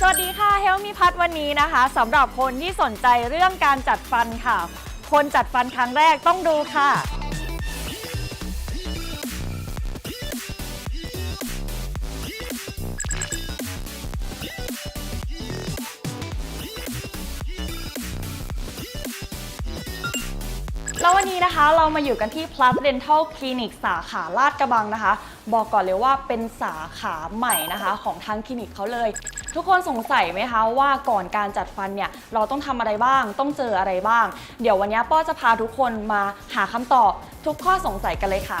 สวัสดีค่ะเฮลมีพัทวันนี้นะคะสำหรับคนที่สนใจเรื่องการจัดฟันค่ะ คนจัดฟันครั้งแรกต้องดูค่ะ แล้ววันนี้นะคะเรามาอยู่กันที่ Plus Dental Clinic สาขาลาดกระบังนะคะ บอกก่อนเลยว่าเป็นสาขาใหม่นะคะ ของทางคลินิกเขาเลย ทุกคนสงสัยไหมคะว่าก่อนการจัดฟันเนี่ยเราต้องทำอะไรบ้าง ต้องเจออะไรบ้าง เดี๋ยววันนี้ป้อจะพาทุกคนมาหาคำตอบทุกข้อสงสัยกันเลยค่ะ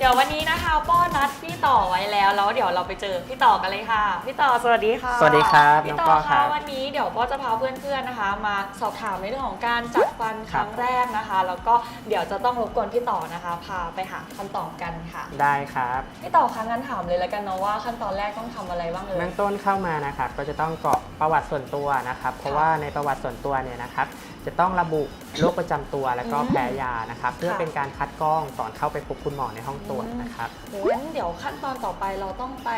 เดี๋ยววันนี้นะคะป้อนัดพี่ต่อไว้แล้วแล้วเดี๋ยวเราไปเจอพี่ต่อกันเลยค่ะ พี่ต่อสวัสดีค่ะสวัสดีครับพี่น้องต่ป้ออครัคะบ วันนี้เดี๋ยวป้อจะพาเพื่อนๆนะคะ มาสอบถามในเรื่องของการจัดฟันครั้งแรกนะคะ แล้วก็เดี๋ยวจะต้องรบกวนพี่ต่อนะคะ พาไปหาคำตอบกันค่ะ ได้ครับ พี่ต่อคะงั้นถามเลยแล้วกันเนาะว่าขั้นตอนแรกต้องทำอะไรบ้างเอ่ยเบื้องต้นเข้ามานะครับก็จะต้องกรอกประวัติส่วนตัวนะครับ เพราะว่าในประวัติส่วนตัวเนี่ยนะครับจะต้องระบุโรคประจำตัวแล้วก็อืมแพ้ยานะครับเพื่อค่ะเป็นการคัดกรองก่อนเข้าไปพบคุณหมอในห้องตรวจนะครับโหงั้นเดี๋ยวขั้นตอนต่อไปเราต้องไป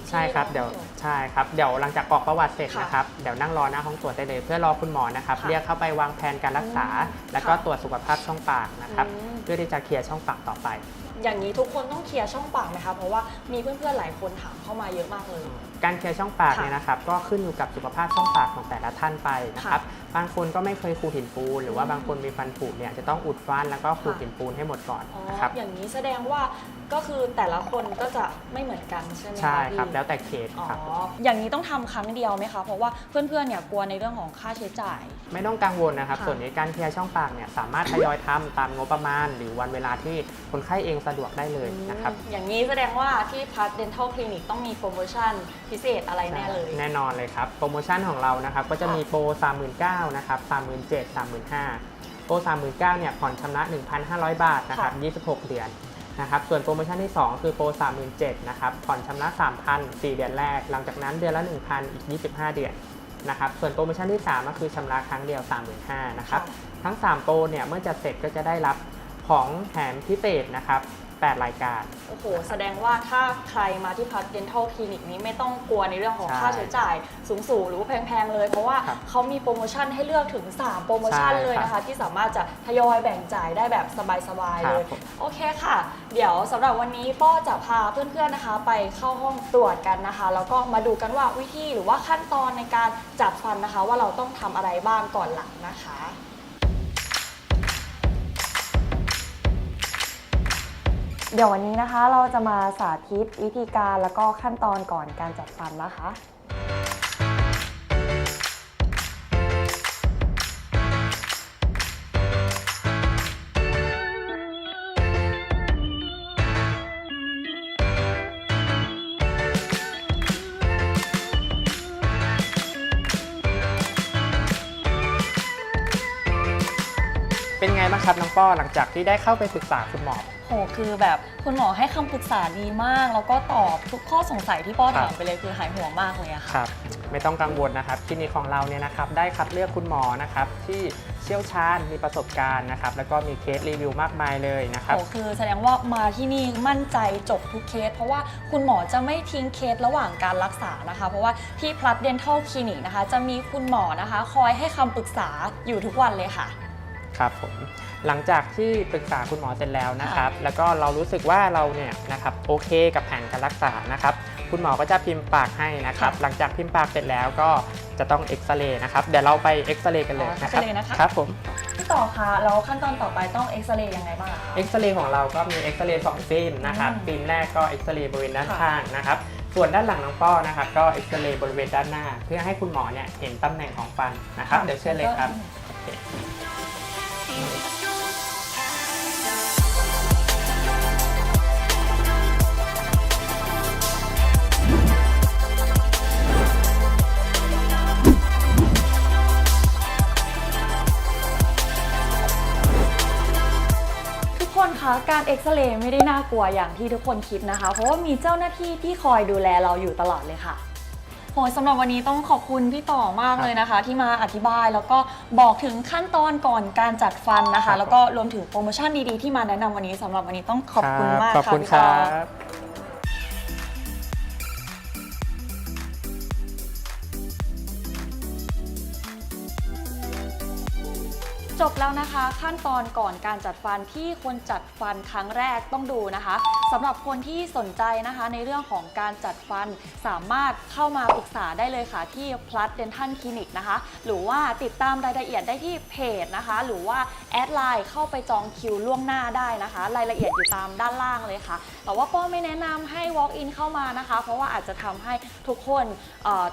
ที่ใช่ครับเดี๋ยวโงตรวจใช่ครับเดี๋ยวหลังจากกรอกประวัติเสร็จค่ะนะครับเดี๋ยวนั่งรอหน้าห้องตรวจได้เลย เพื่อรอคุณหมอนะครับค่ะเรียกเข้าไปวางแผนการรักษาอืมแล้วก็ค่ะตรวจสุขภาพช่องปากนะครับอืมเพื่อที่จะเคลียร์ช่องปากต่อไป อย่างนี้ทุกคนต้องเคลียร์ช่องปากไหมคะ เพราะว่ามีเพื่อนๆหลายคนถามเข้ามาเยอะมากเลย การเคลียร์ช่องปากค่ะเนี่ยนะครับก็ขึ้นอยู่กับสุขภาพช่องปากของแต่ละท่านไปนะครับบางคนก็ไม่เคยขูดหินปูนหรือว่าอืมบางคนมีฟันผุเนี่ยจะต้องอุดฟันแล้วก็ขูดค่ะหินปูนให้หมดก่อนอ๋อนะครับอย่างนี้แสดงว่า ก็คือแต่ละคนก็จะไม่เหมือนกันใช่ไหมะใช่ครับ พี่แล้วแต่เคสอ๋อ ครับ อย่างนี้ต้องทำครั้งเดียวไหมคะ เพราะว่าเพื่อนๆ เนี่ยกลัวในเรื่องของค่าใช้จ่าย ไม่ต้องกังวลนะครับ ค่ะ ส่วนในการเคลียร์ช่องปากเนี่ยสามารถทยอยทำตามงบประมาณ หรือวันเวลาที่คนไข้เองสะดวกได้เลยนะครับอืมอย่างนี้แสดงว่าที่พัทเดนทัลคลินิกต้องมีโปรโมชั่นพิเศษอะไรแน่เลย แน่นอนเลยครับ โปรโมชั่นของเรานะครับ ก็จะค่ะมีโปร 39,000นะครับ37,000 35,000โปร 39,000เนี่ยผ่อนชำระ 1,500 บาทนะครับ 26 เดือน นะครับส่วนโปรโมชั่นที่ 2 คือโปร 37,000นะครับผ่อนชำระ 3,000 4 เดือนแรก หลังจากนั้นเดือนละ 1,000 อีก 25 เดือนนะครับส่วนโปรโมชั่นที่ 3 ก็คือชำระครั้งเดียว 35,000นะครับทั้ง 3 โปรเนี่ยเมื่อจัดเสร็จก็จะได้รับของแถมพิเศษนะครับ 8 รายการ โอ้โห แสดงว่าถ้าใครมาที่พัทเดนทัลคลินิกนี้ไม่ต้องกลัวในเรื่องของใช่ค่าใช้จ่ายสูงๆ หรือว่าแพงๆ เลย เพราะว่าครับเขามีโปรโมชั่นให้เลือกถึง 3 โปรโมชั่นใช่เลยนะครัคะบที่สามารถจะทยอยแบ่งจ่ายได้แบบสบายๆครัเลบยผมโอเคค่ะ เดี๋ยวสำหรับวันนี้ป้อจะพาเพื่อนๆ นะคะ ไปเข้าห้องตรวจกันนะคะ แล้วก็มาดูกันว่าวิธีหรือว่าขั้นตอนในการจัดฟันนะคะ ว่าเราต้องทำอะไรบ้างก่อนหลังนะคะ เดี๋ยววันนี้นะคะเราจะมาสาธิตวิธีการแล้วก็ขั้นตอนก่อนการจัดฟันนะคะ เป็นไงบ้างครับน้องป้อหลังจากที่ได้เข้าไปปรึกษาคุณหมอ โหคือแบบคุณหมอให้คำปรึกษาดีมาก แล้วก็ตอบทุกข้อสงสัยที่ป้อครัถาบมไปเลยคือหายห่วงมากเลยอะค่ะ ครับไม่ต้องกังวลนะครับคลินิกของเราเนี่ยนะครับได้คัดเลือกคุณหมอนะครับที่เชี่ยวชาญมีประสบการณ์นะครับแล้วก็มีเคสรีวิวมากมายเลยนะครับโหคือแสดงว่ามาที่นี่มั่นใจจบทุกเคส เพราะว่าคุณหมอจะไม่ทิ้งเคสระหว่างการรักษานะคะ เพราะว่าที่พลัดเดนทัลคลินิกนะคะ จะมีคุณหมอนะคะ คอยให้คำปรึกษาอยู่ทุกวันเลยค่ะ ครับผมหลังจากที่ปรึกษาคุณหมอเสร็จแล้วนะครับ แล้วก็เรารู้สึกว่าเราเนี่ยนะครับโอเคกับแผนการรักษานะครับ คุณหมอก็จะพิมพ์ปากให้นะครับค่ะหลังจากพิมพ์ปากเสร็จแล้วก็จะต้องเอ็กซเรย์นะครับ เดี๋ยวเราไปเอ็กซเรย์กันเลยอ๋อนะครับ เอ็กซเรย์นะคะ ครับผมพี่ต่อคะแล้วขั้นตอนต่อไปต้องเอ็กซเรย์ยังไงบ้างอะคะ เอ็กซเรย์ของเราก็มีเอ็กซเรย์สองฟิล์มนะครับอืม ฟิล์มแรกก็เอ็กซเรย์บริเวณด้านค่ะข้างนะครับ ส่วนด้านหลังน้องป้อนะครับก็เอ็กซเรย์บริเวณด้านหน้า เพื่อให้คุณหมอเนี่ยเห็นตำแหน่งของฟันนะครับ เดี๋ยวเชิญเลยครับโอเค ทุกคนคะการเอ็กซเรย์ไม่ได้น่ากลัวอย่างที่ทุกคนคิดนะคะ เพราะว่ามีเจ้าหน้าที่ที่คอยดูแลเราอยู่ตลอดเลยค่ะ โหยสำหรับวันนี้ต้องขอบคุณพี่ต่อมากเลยนะคะ ที่มาอธิบายแล้วก็บอกถึงขั้นตอนก่อนการจัดฟันนะครัคะ บ แล้วก็รวมถึงโปรโมชั่นดีๆที่มาแนะนำวันนี้สำหรับวันนี้ต้องขอบคุณมากขอบค่ะคุณพี่คต่รัอ บ จบแล้วนะคะ ขั้นตอนก่อนการจัดฟันที่คนจัดฟันครั้งแรกต้องดูนะคะสำหรับคนที่สนใจนะคะในเรื่องของการจัดฟันสามารถเข้ามาปรึกษาได้เลยค่ะที่ Plus Dental Clinic นะคะ หรือว่าติดตามรายละเอียดได้ที่เพจนะคะ หรือว่าแอดไลน์เข้าไปจองคิวล่วงหน้าได้นะคะ รายละเอียดอยู่ตามด้านล่างเลยค่ะ แต่ว่าป้อไม่แนะนำให้ walk in เข้ามานะคะ เพราะว่าอาจจะทำให้ทุกคน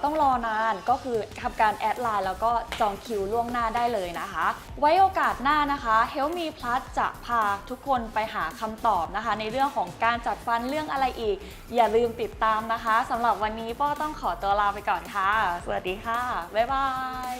ต้องรอนานก็คือทำการแอดไลน์แล้วก็จองคิวล่วงหน้าได้เลยนะคะ ไว้โอกาสหน้านะคะ Help Me Plus จะพาทุกคนไปหาคำตอบนะคะ ในเรื่องของการจัดฟันเรื่องอะไรอีก อย่าลืมติดตามนะคะสำหรับวันนี้ป้อต้องขอตัวลาไปก่อนค่ะ สวัสดีค่ะ บ๊ายบาย